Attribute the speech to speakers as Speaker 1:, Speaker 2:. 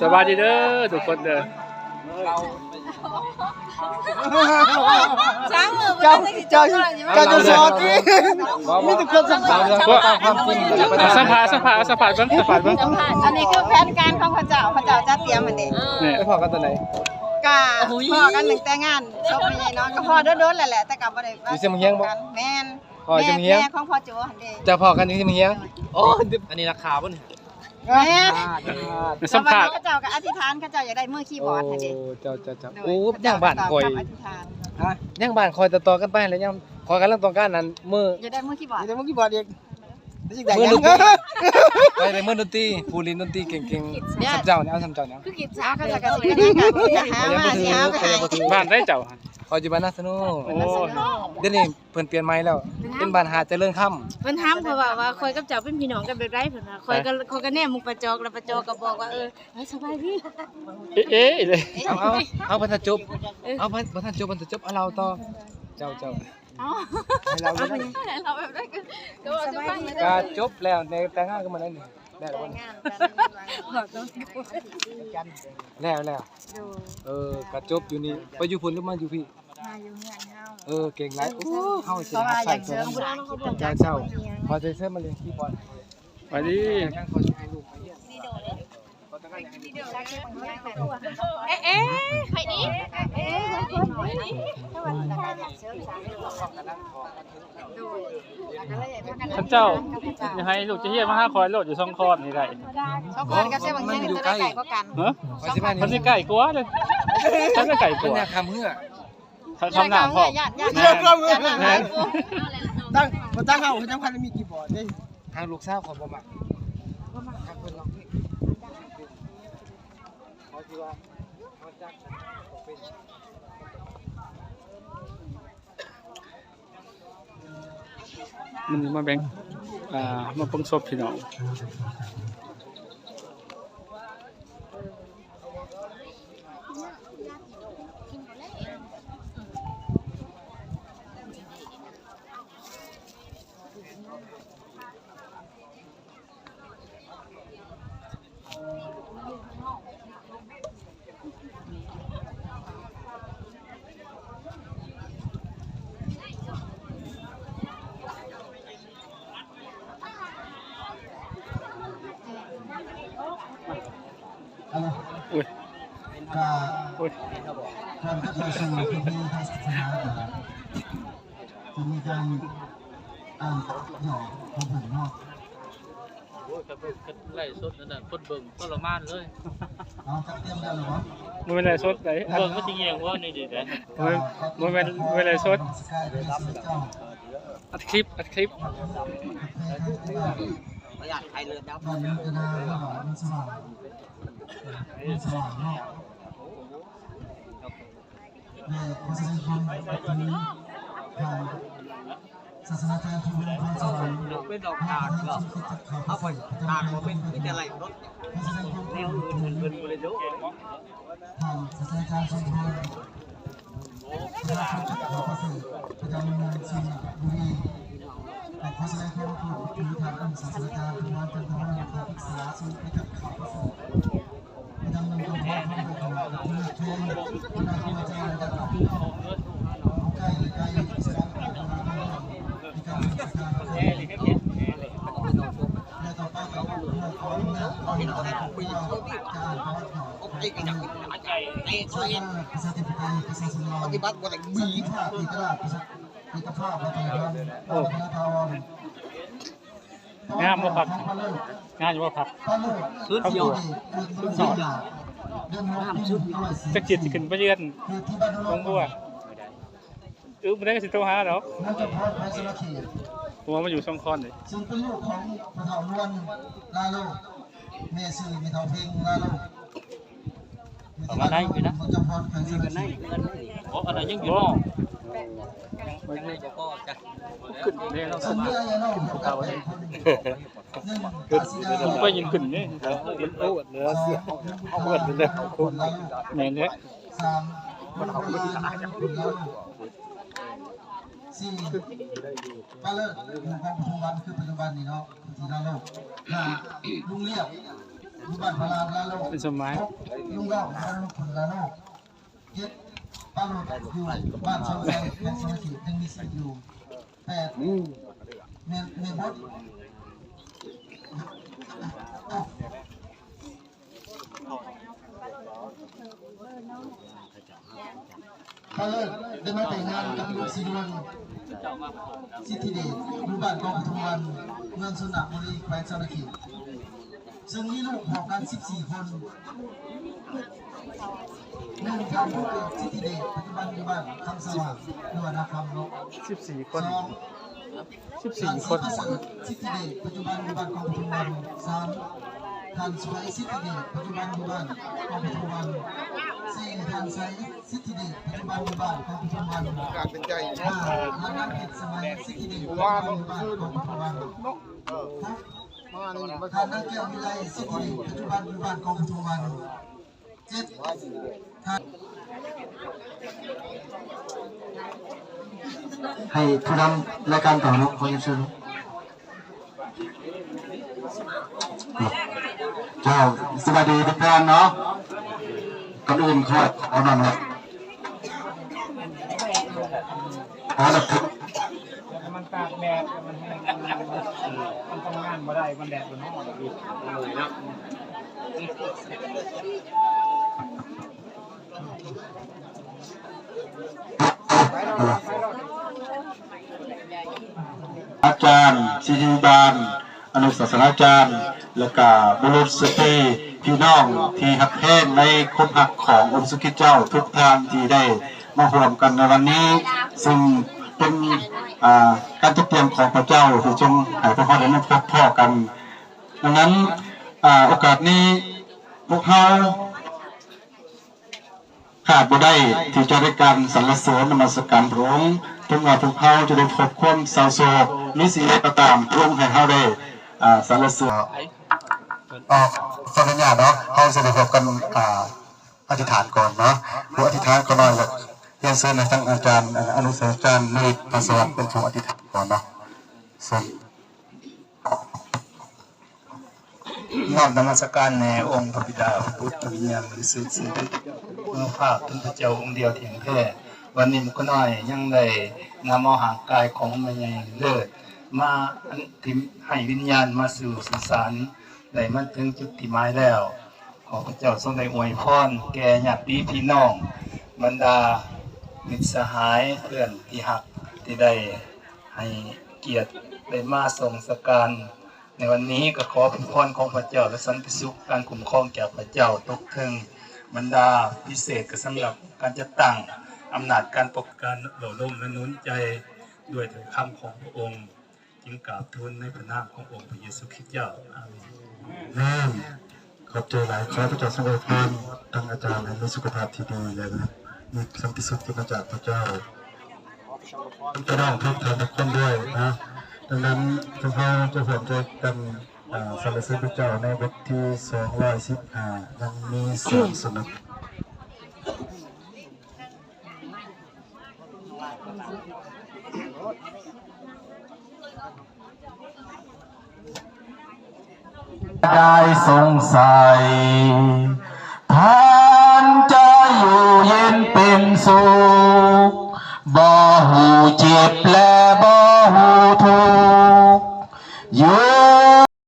Speaker 1: สวัสดีเด้อทุกคนเด้อ
Speaker 2: ช้างมือ
Speaker 3: เจ้าเจ้าเจ้าจะสอนดิมีแต่คนสัมภาษณ์
Speaker 1: พวกเอาสัมภาษณ์สัมภาษณ์เอาสัมภาษณ์เบิ่งสัมภาษณ์เบิ่ง
Speaker 2: อันนี้คือแผนการของพระเจ้าพระเจ้าจะเตรียมมันเด็
Speaker 1: นี่
Speaker 3: ไปพอกันตอนไหน
Speaker 2: กะพ่อกันหนึ่งแต่งงานชกไม่ใหญ่เนาะก็พ่อโดนๆแหละแต่กับบ่ได้แม่นแม่ของพ่อโจหันเด้
Speaker 3: จะพอกันที่มึงเฮียโอ้
Speaker 4: อันนี้ราคาป่ะนี่
Speaker 2: แม่
Speaker 1: สัมภาษณ์
Speaker 2: พระเจ้าก็อธิษฐานพระเจ้าอยากได้มือคีย์บอร์ดหันเด้
Speaker 3: เจ้าเจ้าเจ้าโอ้ย่างบ้านคอย
Speaker 2: อธิษฐาน
Speaker 3: ฮะย่างบ้านคอยต่อๆกันไปแล้วย่างคอยกันเรื่องตรงกันนั้นมือ
Speaker 2: อยากได้มือคีย์บอร์ด
Speaker 3: เดี๋ยวมึงกี่บาทเองมือดนตรีไปเลยมือดนตรีผู้ลินดนตรีเก่งๆสับเจ้าเนี่ยเอาสับเจ้าเนี่ย
Speaker 2: คือกิจช้าก็จะกระสิกันกันหามาสิหาไปให้
Speaker 1: บ้านได้เจ้า
Speaker 3: คอยอยู่บ้านนาสนุ
Speaker 1: โอ้
Speaker 3: เดี๋ยวนี้เพิ่นเปลี่ยนใหม่แล้ว เป็นบ้านหาเจริญค่
Speaker 5: เพิ่นถามเพราะว่าว่าคอยกับเจ้าเป็นพี่น้องกันแบบไรเพิ่นว่าคอยก็คอยก็แนมมุกประจอกแล้วประจอกก็บอกว่าเออเฮ้ยสบายดี
Speaker 1: เอ๊ะเอ๊ะเลยำ
Speaker 3: เอาเอาเอาพันธจบเอาพันพันธจบพันธจบเอาเราต่อเจ้าเจ้าให้เราเลยนะ
Speaker 2: เราแบบนั้นก็ว่าจะฟัง
Speaker 3: ก็จบแล้วในแต่งงานกันมาแล้วนี่ได้แล้วบ่นี่แล้วแล้วเออก็จบอยู่นี่ไปอยู่พุ่นหรือมาอยู่พี่
Speaker 2: มาอยู่เฮือนเฮา
Speaker 3: เออเก่งหลายโอ้เฮาสิ
Speaker 2: เพราะว่าอ
Speaker 3: ใส่
Speaker 2: ยาก
Speaker 3: เส
Speaker 2: เส
Speaker 3: ริ
Speaker 2: ริ
Speaker 3: ม
Speaker 2: ม
Speaker 3: เจ้าเจ้าพอใจเสริมมาเลยที่บอล
Speaker 1: สวัสดี
Speaker 3: แต่งงานขอสิให้ลูกไปเยี่ยมขอแต่งงานให้ลูก
Speaker 5: เอ๊ะเอ๊ะ
Speaker 2: ไปดิเอ๊ะ
Speaker 1: ท่านเจ้าอย่าให้ลูกจะเฮียมาหาคอยโลดอยู่ช่องคลอดนี่ได้
Speaker 2: สองคนกับเส้นบางอย่างจะได้ไก่กว่ากัน
Speaker 1: เฮ้อ
Speaker 3: ขอสิมา
Speaker 1: ท่าน
Speaker 3: นี่
Speaker 1: นี่ไก่กลัวเลยท่านนี่ไก่ก
Speaker 3: เพิ่
Speaker 1: ลั
Speaker 3: น
Speaker 1: ว
Speaker 3: อยากทำเหือ
Speaker 1: ท่านทำหน้าพ่อ
Speaker 2: ญาติญาติ
Speaker 1: แม่
Speaker 2: ญาติญาติ
Speaker 3: ตั้งบ่ตั้งเฮาคือจังคันมีกี่บอร์ดเด้ทางลูกสาวขอบ่มักบ่มักครับเพิ่นลองนี่ขอสิว่าเขาจักบ่เป็น
Speaker 1: มันมาแบ่งอ่ามาปงศพพี่น้อง
Speaker 6: ก็
Speaker 1: อุ้ย
Speaker 6: ก่อนที่จะสู่พิธีทางศาสนาจะมีการอ่านหน่อของผมนาะ
Speaker 4: โอ้ยกับกับไล่สดนั่นน่ะคนเบิ่งทรมานเลย
Speaker 6: เอาจัดเตรียมแล้วเหรอ
Speaker 1: มันเป็นไรสดไหน
Speaker 4: เบิ่งมันสิแยงว่านี่ดิแหละ
Speaker 1: มันมันเป็นมันเป็นไรสด
Speaker 6: สกายเป็นสิเจ้า
Speaker 1: อัดคลิปอัดคลิป
Speaker 6: ประหยัดใครเลยครับมันะ ได้ระหว่างมันสนานานพระสังฆมวันนี้ทางศาสนาจารย์ทุกคนสว่าง
Speaker 4: เป็นดอกทานเหรอ
Speaker 6: เอาไปทางมาเป็น
Speaker 4: มีแต่ไหลรถ
Speaker 6: พระสังฆม
Speaker 4: แนวอื่นเพิ่นบ่ได้ดู
Speaker 6: ทางศาสนาจารย์สมพรพระราชจักรพรประจำเมืองสิงห์บุรีแต่ขอแสดงความเคารพถึงทางองค์ศาสนาจารย์ทุกวันจันทร์วันที่ปรึกษาสู่ในกับข่าวประเสริฐประจำเมืองเพชรของเพื่อเทนที่นายกอาจารย์ระดับใกล้ใกล้สนารณ์ในการศึกษาและต่อไปก็เพื่อขออนุญาตขออนุญาตคุยกับอาจาระ ปไตยประชาชนปฏิบัติบ่ได้มีภาพเอกราชเอกภาพและเป็นความโอ้คณะทาว
Speaker 1: งามบ่พัก งานอยู่บ่พัก
Speaker 6: สุดยอดสุดยอดเดินทางสุดยอด
Speaker 1: จักจิตสิขึ้นไปเยือน
Speaker 6: คือที่บ้าน
Speaker 1: ลงบัวอึ้บ่ได้ก็สิโทรหาดอก
Speaker 6: นั่นจะพอดไปสารเขต
Speaker 1: หัวมาอยู่ช่องคลอดนี่
Speaker 6: ซึ่งเป็นลูกของพระเถานวลลาโลแม่ชื่อมีเถาเพ่งลาโลมันจะพอดไปสารเขต
Speaker 4: โอ้อันนั้นยังอยู่
Speaker 1: บ่
Speaker 4: เนาะ
Speaker 1: ไม่ได้
Speaker 4: ก็จะ
Speaker 1: ขึ้นนี่เรา
Speaker 6: สัญญาอย่าโน้มกับคน หนึ่ง
Speaker 1: ผมไปยินขึ้นนี่มันโอ้เนื้อเสียเอาเบิดเลยเด้อแม่นเด้อ
Speaker 6: สามมันเอาไปทำสี่ป้าเลิศลุงของปทุมวันคือปัจจุบันนี่เนาะที่เราโลกห้าลุงเลี้ยว
Speaker 7: อยู่บ้านพลานลาโลก
Speaker 1: เป็นสมัย
Speaker 7: ลุงเล่าบ้านลุงผลลาโลกเจ็ดป้าโรดอยู่บ้านชาวไร่แม่สมาธิยังมีสิทธิ์อยู่แปดเมนเมนบด ถ้าเลิกได้มาแต่งงานกับลูกสีดวงสิทธิเดชอยู่บ้านกองปทุมวันเมืองสุนทรบุรีแขวงสารคีซึ่งมีลูกพอกัน 14 คนหนึ่งทานผู้เกิดสิทธิเดชปัจจุบันอยู่บ้านคำสว่างนวนาคำเนาะ
Speaker 1: สิบสี่คน
Speaker 7: อง
Speaker 1: สิบ
Speaker 7: ท่าน
Speaker 1: ค
Speaker 7: สิ
Speaker 1: น
Speaker 7: ปรสิทธิเดชปัจจุบันอยู่บ้านกองปทุมวันสามท่านสวยสิทธิเดชปัจจุบันอยู่บ้านกองปทุมวันสี่ท่านใสสิทธิเดชปัจจุบันอยู่บ้านกองปทุมวันห้าท่านนักเก็บสมัยสิทธิเดชปัจจุบันอยู่บ้านกองปทุมวันหกท่านนักเกี่ยววิไลสิทธิเดชปัจจุบันอยู่บ้านกองปทุมวันเจ็ดท่าน ให้ผู้นำรายการต่อเนาะขอเรียนเชิญเจ้าสวัสดีทุกท่านเนาะก่อนอื่นขอเอาหน่อยนะขอรับถึง
Speaker 1: มันตากแดดมันแห้งมันทำงานมาได้มันแดดมันร้อนดีเลยนะ
Speaker 7: อาจารย์ศิริบาลอนุศาสนาจารย์ และก็บุรุษสตรีพี่น้องที่หักแห้งในคุณหักขององค์สุขิตเจ้าทุกท่านที่ได้มาร่วมกันในวันนี้ ซึ่งเป็นการทุกเตรียมของพระเจ้าที่จงให้พระพ่อได้มาพบพ่อกัน ดังนั้นอโอกาสนี้พวกเขาขาดบ่ได้ที่จะได้การสรรเสริญนมัสการพระองค์ ถึงว่าพวกเขาจะได้พบความเศร้าโศกมีสิ่งใดก็ตามพระองค์ให้เขาได้อ่าสรรเสริญออกขออนุญาตเนาะเขาจะได้พบกันอ่าอธิษฐานก่อนเนาะผู้อธิษฐานก็น้อยแล้วเรียนเชิญในทั้งอาจารย์อนุสาวอาจารย์นิตประสวัสดิ์เป็นผู้อธิษฐานก่อนเนาะส่วน
Speaker 8: นอบนมัสการในองค์พระบิดาพระพุทธวิญญาณบริสุทธิ์สิ่งที่เมื่อภาพเป็นพระเจ้าองค์เดียวเทียงแท้ วันนี้มันก็น้อยยังได้นำเอาหางกายของแม่ใหญ่เลิศมาอันที่ให้วิญญาณมาสู่สุสานได้มาถึงจุดที่หมายแล้ว ขอพระเจ้าทรงได้อวยพรแก่ญาติพี่น้อง บรรดามิตรสหายเพื่อนที่หักที่ได้ให้เกียรติได้มาส่งสการในวันนี้ก็ขอเป็นพรของพระเจ้าและสันติสุขการคุ้มครองจากพระเจ้าตกถึงบรรดาพิเศษก็สำหรับการจะตั้ง อำนาจการปกการหล่อล้มและนุนใจด้วยถ้อยคำของพระองค์ จึงกราบทูลในพระนามขององค์พระเยซูคริสต์เจ้าอาเมน
Speaker 7: น้ำขอบใจหลายขอพระเจ้าทรงอวยพรทางอาจารย์ให้มีสุขภาพที่ดีเลยนะมีสันติสุขที่มาจากพระเจ้าท่านพี่น้องทุกท่านทุกคนด้วยนะดังนั้นทุกท่านจะห่วมใจกันอ่าสรเสริญพระเจ้าในบทที่215ยังมีเสียงสนุก ได้สงสัยท่านจะอยู่เย็นเป็นสุขบ่หูเจ็บและบ่หูทุกข์อยู่